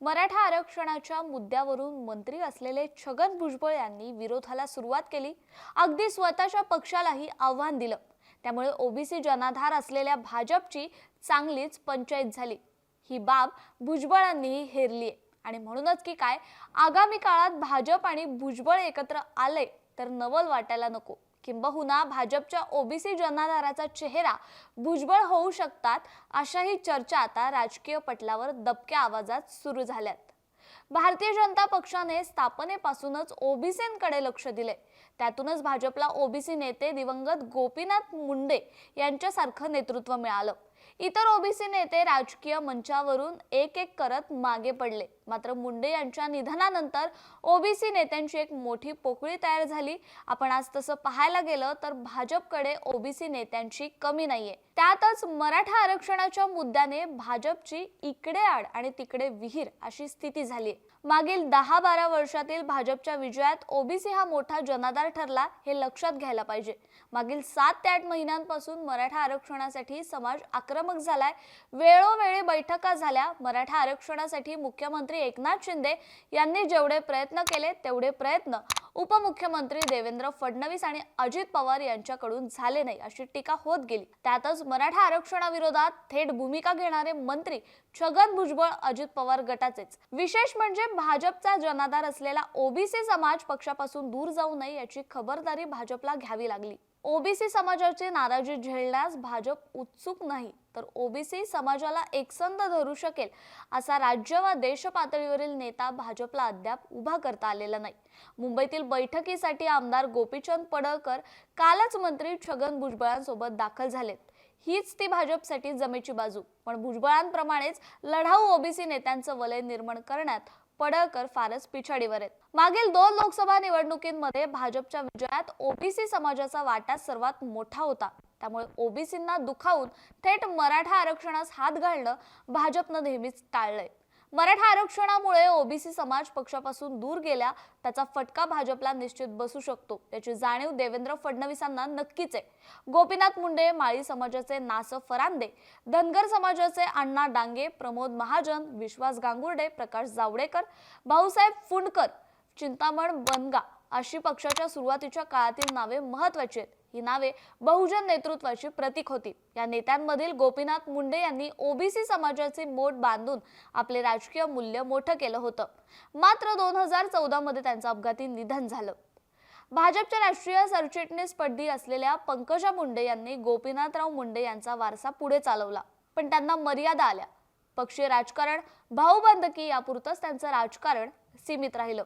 मराठा आरक्षणाच्या मुद्द्यावरून मंत्री असलेले छगन भुजबळ यांनी विरोधाला सुरुवात केली. अगदी स्वतःच्या पक्षालाही आव्हान दिलं. त्यामुळे ओबीसी जनाधार असलेल्या भाजपची चांगलीच पंचायत झाली. ही बाब भुजबळांनीही हेरली आहे आणि म्हणूनच की काय आगामी काळात भाजप आणि भुजबळ एकत्र आले तर नवल वाटायला नको. किंबहुना भाजपच्या ओबीसी जनाधाराचा चेहरा भुजबळ होऊ शकतात अशाही चर्चा आता राजकीय पटलावर दबक्या आवाजात सुरू झाल्यात. भारतीय जनता पक्षाने स्थापनेपासूनच ओबीसींकडे लक्ष दिले. त्यातूनच भाजपला ओबीसी नेते दिवंगत गोपीनाथ मुंडे यांच्यासारखं नेतृत्व मिळालं. इतर ओबीसी नेते राजकीय मंचावरून एक एक करत मागे पडले. मात्र मुंडे यांच्या निधनानंतर ओबीसी नेत्यांची एक मोठी पोकळी तयार झाली. आपण आज तसं पाहायला गेलं तर भाजपकडे ओबीसी नेत्यांची कमी नाहीये. त्यातच मराठा आरक्षणाच्या मुद्द्याने भाजपची इकडे आड आणि तिकडे विहीर अशी स्थिती झाली. मागील दहा बारा वर्षातील भाजपच्या विजयात ओबीसी हा मोठा जनाधार ठरला हे लक्षात घ्यायला पाहिजे. मागील सात ते आठ महिन्यांपासून मराठा आरक्षणासाठी समाज आक्रमक झालाय. वेळोवेळी बैठका झाल्या. मराठा आरक्षणासाठी मुख्यमंत्री एकनाथ शिंदे यांनी जेवढे प्रयत्न केले तेवढे प्रयत्न उपमुख्यमंत्री देवेंद्र फडणवीस आणि अजित पवार यांच्याकडून झाले नाही अशी टीका होत गेली. त्यातच मराठा आरक्षणाविरोधात थेट भूमिका घेणारे मंत्री छगन भुजबळ अजित पवार गटाचेच. विशेष म्हणजे भाजपचा जनाधार असलेला ओबीसी समाज पक्षापासून दूर जाऊ नये याची खबरदारी भाजपला घ्यावी लागली. ओबीसी समाजाची नाराजी झेलण्यास भाजप उत्सुक नाही तर ओबीसी समाजाला एकसंध धरू शकेल असा राज्य व देश पातळीवरील नेता भाजपला अद्याप उभा करता आलेला नाही. मुंबईतील बैठकीसाठी आमदार गोपीचंद पडळकर कालच मंत्री छगन भुजबळांसोबत दाखल झालेत. हीच ती भाजपसाठी जमेची बाजू. पण भुजबळांप्रमाणेच लढाऊ ओबीसी नेत्यांचं वलय निर्माण करण्यात पडळकर फारच पिछाडीवर आहेत. मागील दोन लोकसभा निवडणुकींमध्ये भाजपच्या विजयात ओबीसी समाजाचा वाटा सर्वात मोठा होता. त्यामुळे ओबीसींना दुखावून थेट मराठा आरक्षणास हात घालणं भाजपनं नेहमीच टाळलंय. मराठा आरक्षणामुळे ओबीसी समाज पक्षापासून दूर गेल्या त्याचा फटका भाजपला निश्चित बसू शकतो. याची जाणीव देवेंद्र फडणवीसांना नक्कीच आहे. गोपीनाथ मुंडे माळी समाजाचे नास फरांदे धनगर समाजाचे अण्णा डांगे प्रमोद महाजन विश्वास गांगुर्डे प्रकाश जावडेकर भाऊसाहेब फुंडकर चिंतामण बनगा अशी पक्षाच्या सुरुवातीच्या काळातील नावे महत्वाची आहेत. ही नावे बहुजन नेतृत्वाची प्रतीक होती. या नेत्यांमधील गोपीनाथ मुंडे यांनी ओबीसी समाजाचे मोठ बांधून आपले राजकीय मूल्य मोठं केलं होतं. मात्र दोन हजार चौदा मध्ये त्यांचं अपघाती निधन झालं. भाजपच्या राष्ट्रीय सरचिटणीसपदी असलेल्या पंकजा मुंडे यांनी गोपीनाथराव मुंडे यांचा वारसा पुढे चालवला. पण त्यांना मर्यादा आल्या. पक्षीय राजकारण भाऊबंदकी यापुरतंच त्यांचं राजकारण सीमित राहिलं.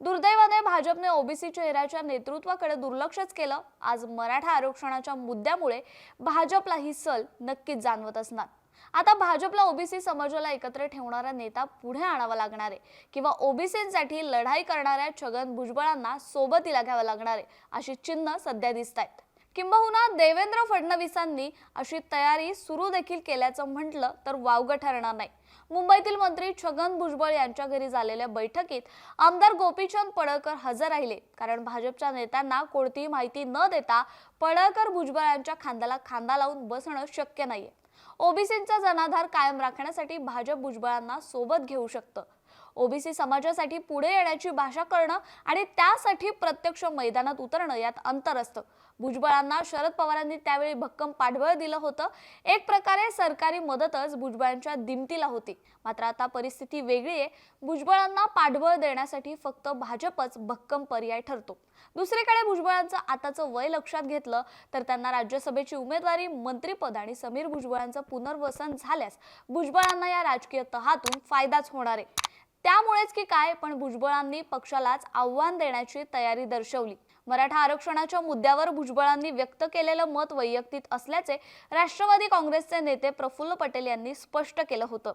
दुर्दैवाने भाजपने ओबीसी चेहऱ्याच्या नेतृत्वाकडे दुर्लक्षच केलं. आज मराठा आरक्षणाच्या मुद्द्यामुळे भाजपला ही सल नक्कीच जाणवत असणार. आता भाजपला ओबीसी समाजाला एकत्र ठेवणारा नेता पुढे आणावा लागणार आहे किंवा ओबीसींसाठी लढाई करणाऱ्या छगन भुजबळांना सोबतीला घ्यावं लागणार आहे अशी चिन्ह सध्या दिसत आहेत किंबहुना देवेंद्र फडणवीसांनी अशी तयारी सुरू देखील केल्याचं म्हटलं तर वावगं ठरणार नाही. मुंबईतील मंत्री छगन भुजबळ यांच्या घरी झालेल्या बैठकीत आमदार गोपीचंद पडळकर हजर राहिले. कारण भाजपच्या नेत्यांना कोणतीही माहिती न देता पडळकर भुजबळ यांच्या खांद्याला खांदा लावून बसणं शक्य नाहीये. ओबीसींचा जनाधार कायम राखण्यासाठी भाजप भुजबळांना सोबत घेऊ शकतं. ओबीसी समाजासाठी पुढे येण्याची भाषा करणं आणि त्यासाठी प्रत्यक्ष मैदानात उतरणं यात अंतर असतं. भुजबळांना शरद पवारांनी त्यावेळी भक्कम पाठबळ दिलं होतं. एक प्रकारे सरकारी मदतच भुजबळांच्या दिमतीला होती. मात्र आता परिस्थिती वेगळी आहे. भुजबळांना पाठबळ देण्यासाठी फक्त भाजपच भक्कम पर्याय ठरतो. दुसरीकडे भुजबळांचं आताचं वय लक्षात घेतलं तर त्यांना राज्यसभेची उमेदवारी मंत्रीपद आणि समीर भुजबळांचं पुनर्वसन झाल्यास भुजबळांना या राजकीय तहातून फायदाच होणार आहे. त्यामुळेच की काय पण भुजबळांनी पक्षालाच आव्हान देण्याची तयारी दर्शवली. मराठा आरक्षणाच्या मुद्द्यावर भुजबळांनी व्यक्त केलेलं मत वैयक्तिक असल्याचे राष्ट्रवादी काँग्रेसचे नेते प्रफुल्ल पटेल यांनी स्पष्ट केलं होतं.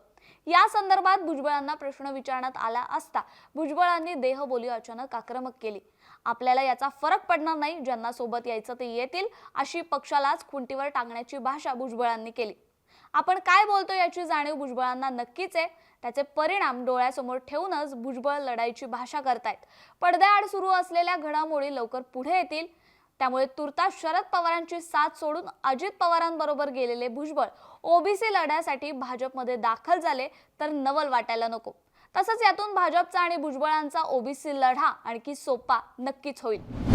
या संदर्भात भुजबळांना प्रश्न विचारण्यात आला असता भुजबळांनी देहबोली अचानक आक्रमक केली. आपल्याला याचा फरक पडणार नाही ज्यांना सोबत यायचं ते येतील अशी पक्षालाच खुंटीवर टांगण्याची भाषा भुजबळांनी केली. आपण काय बोलतो याची जाणीव भुजबळांना नक्कीच आहे. त्याचे परिणाम डोळ्यासमोर ठेवूनच भुजबळ लढाईची भाषा करतायत. पडद्याआड सुरू असलेल्या घडामोडी लवकर पुढे येतील. त्यामुळे तुर्तास शरद पवारांची साथ सोडून अजित पवारांबरोबर गेलेले भुजबळ ओबीसी लढ्यासाठी भाजपमध्ये दाखल झाले तर नवल वाटायला नको. तसंच यातून भाजपचा आणि भुजबळांचा ओबीसी लढा आणखी सोपा नक्कीच होईल.